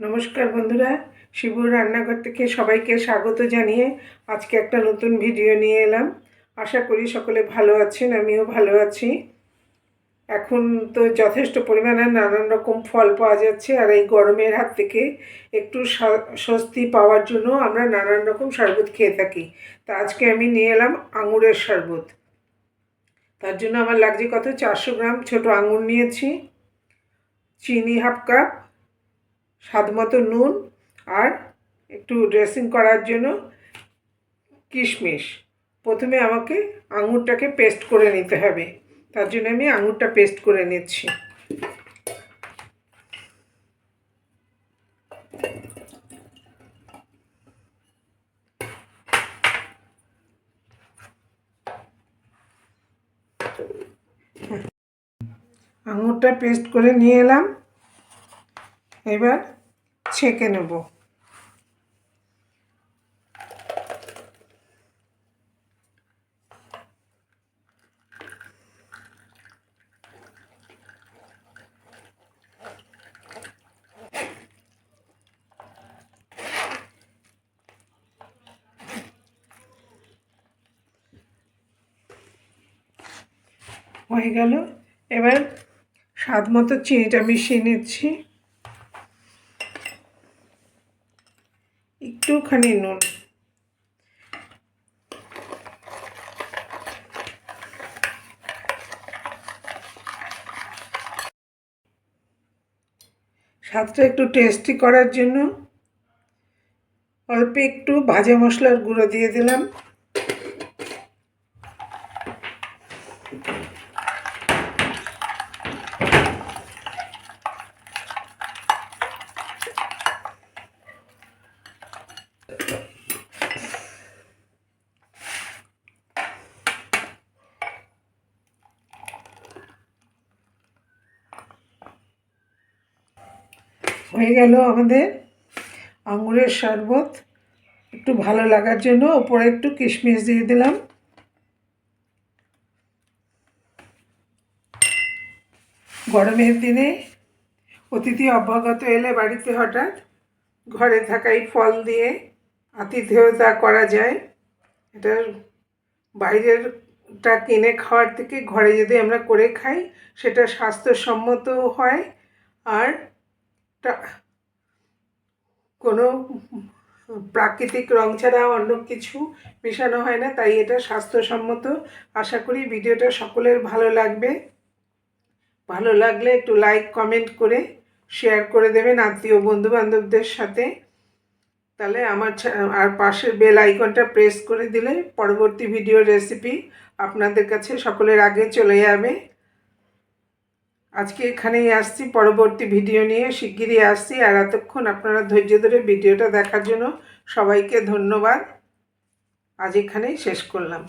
নমস্কার বন্ধুরা, শিবুর রান্নাঘর থেকে সবাইকে স্বাগত জানিয়ে আজকে একটা নতুন ভিডিও নিয়ে এলাম। আশা করি সকলে ভালো আছেন, আমিও ভালো আছি। এখন তো যথেষ্ট পরিমাণে নানান রকম ফল পাওয়া যাচ্ছে আর এই গরমের হাত থেকে একটু স্বা- স্বস্তি পাওয়ার জন্য আমরা নানান রকম শরবত খেয়ে থাকি। তা আজকে আমি নিয়ে এলাম আঙুরের শরবত। তার জন্য আমার লাগছে কত? চারশো গ্রাম ছোট আঙুর নিয়েছি, চিনি হাফ কাপ স্বাদ মতো নুন আর একটু ড্রেসিং করার জন্য কিশমিশ। প্রথমে আমাকে আঙুরটাকে পেস্ট করে নিতে হবে। তার জন্য আমি আঙুরটা পেস্ট করে নিচ্ছি। আঙুরটা পেস্ট করে নিয়ে এলাম। এবার ছেঁকে নেব। হয়ে গেল। এবার স্বাদ মতো চিনিটা মিশিয়ে নিচ্ছি। একটুখানি নুন। স্বাদটা একটু টেস্টি করার জন্য অল্প একটু ভাজা মশলার গুঁড়ো দিয়ে দিলাম। হয়ে গেল আমাদের আঙুরের শরবত। একটু ভালো লাগার জন্য ওপরে একটু কিশমিশ দিয়ে দিলাম। গরমের দিনে অতিথি অভ্যাগত এলে বাড়িতে হঠাৎ ঘরে থাকা এই ফল দিয়ে আতিথেয়তা করা যায়, এটা বাইরেরটা কিনে খাওয়ার থেকে ঘরে যদি আমরা করে খাই, সেটা স্বাস্থ্যসম্মতও হয় আর কোনো প্রাকৃতিক রং ছাড়া অন্য কিছু মেশানো হয় না, তাই এটা স্বাস্থ্যসম্মত। আশা করি ভিডিওটা সকলের ভালো লাগবে। ভালো লাগলে একটু লাইক কমেন্ট করে শেয়ার করে দেবেন আত্মীয় বন্ধু বান্ধবদের সাথে। তাহলে আমার আর পাশের বেল আইকনটা প্রেস করে দিলে পরবর্তী ভিডিও রেসিপি আপনাদের কাছে সকলের আগে চলে যাবে। আজকে এখানেই আসছি, পরবর্তী ভিডিও নিয়ে শিগগিরই আসছি। আর এতক্ষণ আপনারা ধৈর্য ধরে ভিডিওটা দেখার জন্য সবাইকে ধন্যবাদ। আজ এখানেই শেষ করলাম।